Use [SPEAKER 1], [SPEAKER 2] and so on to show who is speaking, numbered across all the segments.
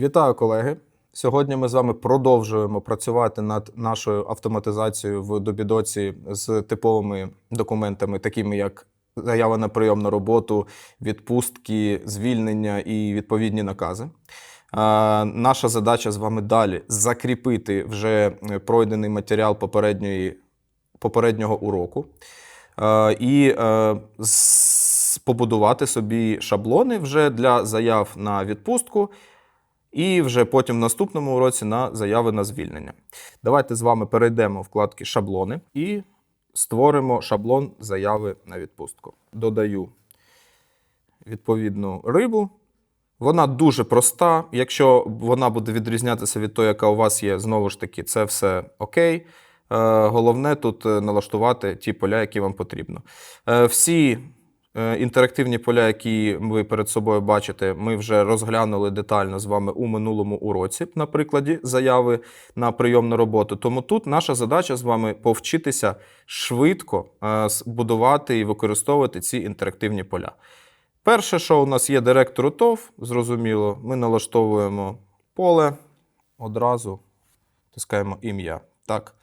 [SPEAKER 1] Вітаю, колеги! Сьогодні ми з вами продовжуємо працювати над нашою автоматизацією в Добідоці з типовими документами, такими як заява на прийом на роботу, відпустки, звільнення і відповідні накази. Наша задача з вами далі закріпити вже пройдений матеріал попередньої, попереднього уроку і е, побудувати собі шаблони вже для заяв на відпустку і вже потім в наступному уроці на заяви на звільнення. Давайте з вами перейдемо в вкладки шаблони і створимо шаблон заяви на відпустку. Додаю відповідну рибу. Вона дуже проста. Якщо вона буде відрізнятися від тої, яка у вас є, знову ж таки, це все окей. Е, Головне тут е, налаштувати ті поля, які вам потрібно. Е, Всі інтерактивні поля, які ви перед собою бачите, ми вже розглянули детально з вами у минулому уроці, на прикладі заяви на прийом на роботу. Тому тут наша задача з вами повчитися швидко е, будувати і використовувати ці інтерактивні поля. Перше, що у нас є директору ТОВ, зрозуміло, ми налаштовуємо поле, одразу тискаємо ім'я. Так.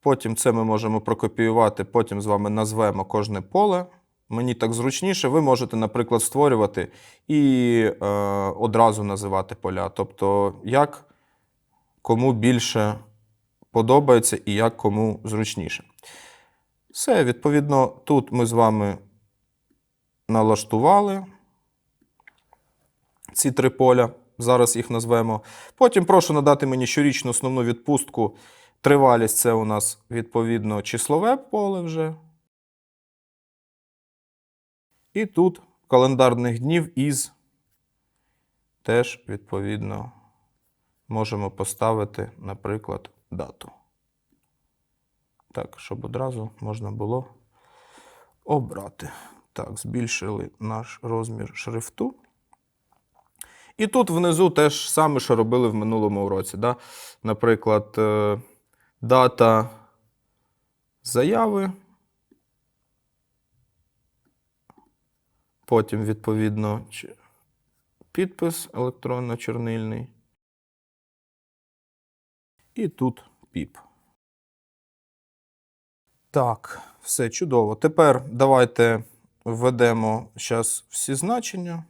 [SPEAKER 1] Потім це ми можемо прокопіювати, потім з вами назвемо кожне поле. Мені так зручніше. Ви можете, наприклад, створювати і е, одразу називати поля. Тобто, як кому більше подобається і як кому зручніше. Все, відповідно, тут ми з вами налаштували ці три поля. Зараз їх назвемо. Потім прошу надати мені щорічну основну відпустку. Тривалість це у нас відповідно числове поле вже. І тут календарних днів із теж відповідно можемо поставити, наприклад, дату. Так, щоб одразу можна було обрати. Так, збільшили наш розмір шрифту. І тут внизу теж саме, що робили в минулому уроці. Да? Наприклад, е, дата заяви. Потім, відповідно, підпис електронно-чорнильний. І тут піп. Так, все чудово. Тепер давайте введемо зараз всі значення.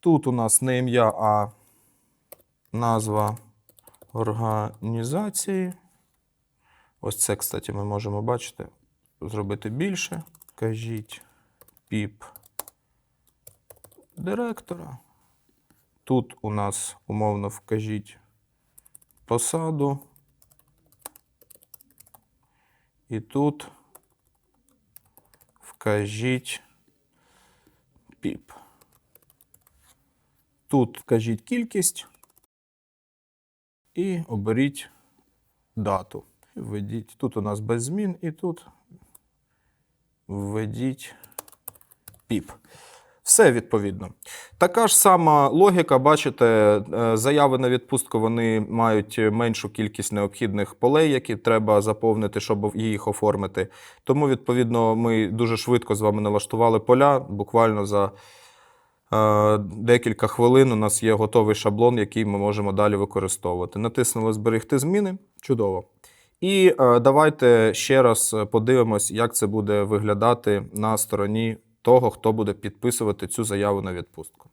[SPEAKER 1] Тут у нас не ім'я, а назва організації. Ось це, кстати, ми можемо бачити, зробити більше. Кажіть піп директора. Тут у нас умовно вкажіть посаду. І тут вкажіть піп. Тут вкажіть кількість і оберіть дату. І Введіть. Тут у нас без змін, і тут введіть піп. Все відповідно. Така ж сама логіка, бачите, е, заяви на відпустку вони мають меншу кількість необхідних полей, які треба заповнити, щоб їх оформити. Тому, відповідно, ми дуже швидко з вами налаштували поля. Буквально за е, декілька хвилин у нас є готовий шаблон, який ми можемо далі використовувати. Натиснули Зберегти зміни. Чудово. І е, давайте ще раз подивимось, як це буде виглядати на стороні того, хто буде підписувати цю заяву на відпустку.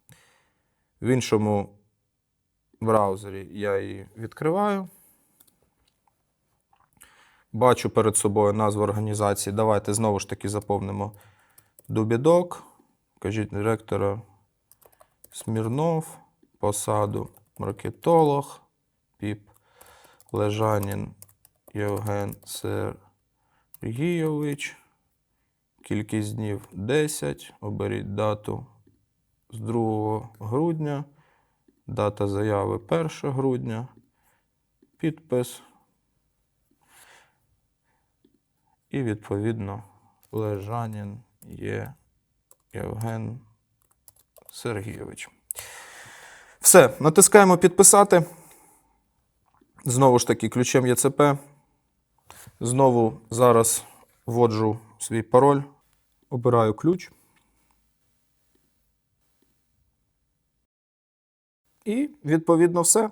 [SPEAKER 1] В іншому браузері я її відкриваю. Бачу перед собою назву організації. Давайте знову ж таки заповнимо Дубідок. Кажіть директора Смірнов, посаду маркетолог, піп Лежанін Євген Сергійович. Кількість днів 10. Оберіть дату з 2 грудня. Дата заяви 1 грудня. Підпис. І відповідно Лежанін є Євген Сергійович. Все, натискаємо підписати. Знову ж таки, ключем ЄЦП. Знову зараз вводжу свій пароль, обираю ключ. І відповідно все.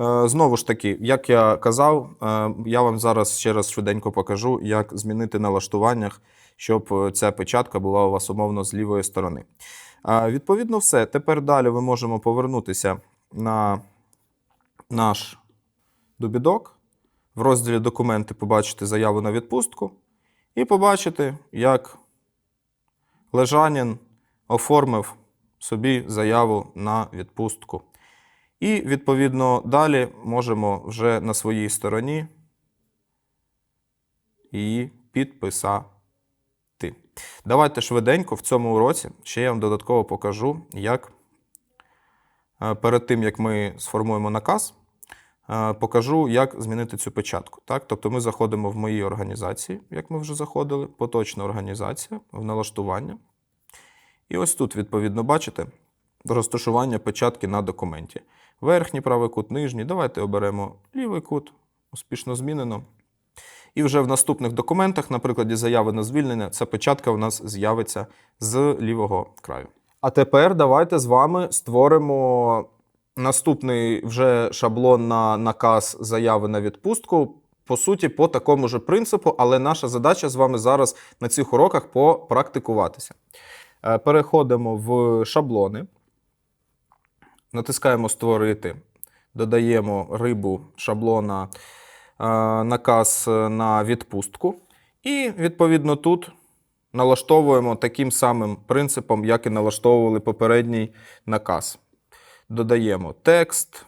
[SPEAKER 1] Е, Знову ж таки, як я казав, е, я вам зараз ще раз швиденько покажу, як змінити на налаштуваннях, щоб е, ця печатка була у вас умовно з лівої сторони. Відповідно, все. Тепер далі ми можемо повернутися на наш добідок. В розділі документи побачити заяву на відпустку і побачити, як Лежанін оформив собі заяву на відпустку. І, відповідно, далі можемо вже на своїй стороні її підписати. Давайте швиденько в цьому уроці ще я вам додатково покажу, як е, перед тим, як ми сформуємо наказ, покажу, як змінити цю печатку. Так? Тобто ми заходимо в мої організації, як ми вже заходили, поточна організація, в налаштування. І ось тут, відповідно, бачите, розташування печатки на документі. Верхній правий кут, нижній. Давайте оберемо лівий кут, успішно змінено. І вже в наступних документах, на прикладі заяви на звільнення, ця печатка у нас з'явиться з лівого краю. А тепер давайте з вами створимо наступний вже шаблон на наказ заяви на відпустку. По суті, по такому ж принципу, але наша задача з вами зараз на цих уроках попрактикуватися. Е, Переходимо в шаблони, натискаємо Створити, додаємо рибу шаблона е, наказ на відпустку. І, відповідно, тут налаштовуємо таким самим принципом, як і налаштовували попередній наказ. Додаємо текст.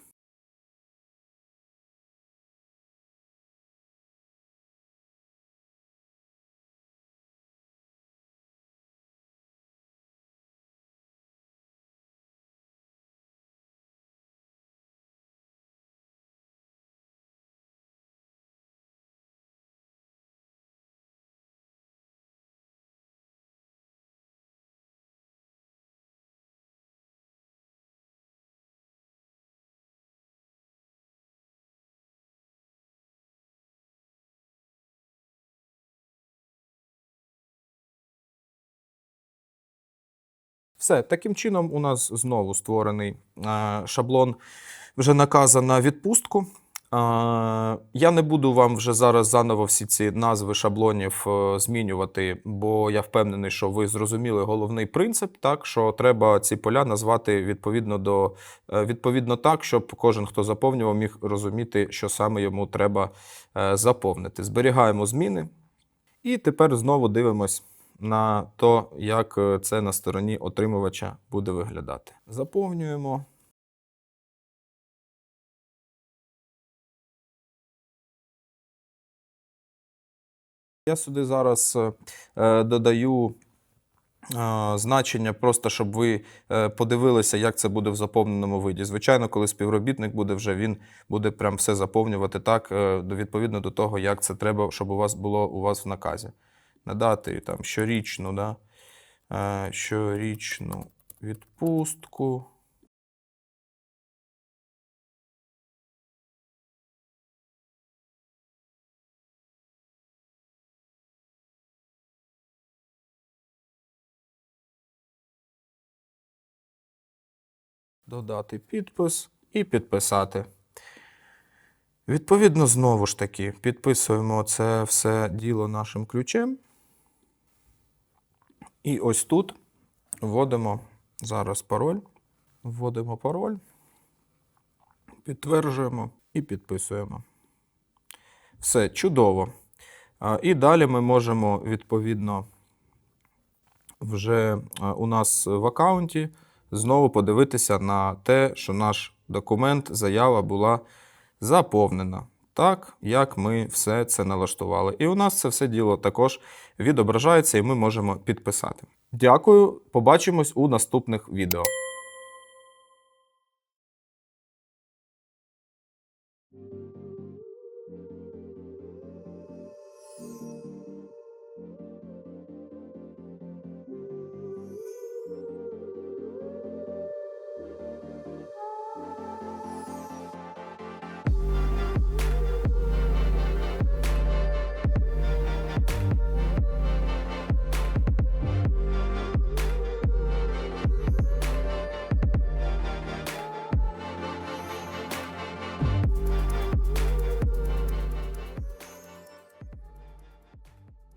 [SPEAKER 1] Все, таким чином у нас знову створений е, шаблон вже наказа на відпустку. Е, я не буду вам вже зараз заново всі ці назви шаблонів е, змінювати, бо я впевнений, що ви зрозуміли головний принцип, так що треба ці поля назвати відповідно до відповідно так, щоб кожен, хто заповнював, міг розуміти, що саме йому треба заповнити. Зберігаємо зміни. І тепер знову дивимось на то, як е, це на стороні отримувача буде виглядати. Заповнюємо. Я сюди зараз е, е, додаю значення, просто щоб ви подивилися, як це буде в заповненому виді. Звичайно, коли співробітник буде вже, він буде прям все заповнювати так, відповідно до того, як це треба, щоб у вас було у вас в наказі. Надати там щорічну, да? е, щорічну відпустку. Додати підпис і підписати. Відповідно, знову ж таки, підписуємо це все діло нашим ключем. І ось тут вводимо зараз пароль. Вводимо пароль, підтверджуємо і підписуємо. Все чудово. І далі ми можемо відповідно вже у нас в аккаунті знову подивитися на те, що наш документ, заява була заповнена. Так, як ми все це налаштували. І у нас це все діло також відображається, і ми можемо підписати. Дякую, побачимось у наступних відео.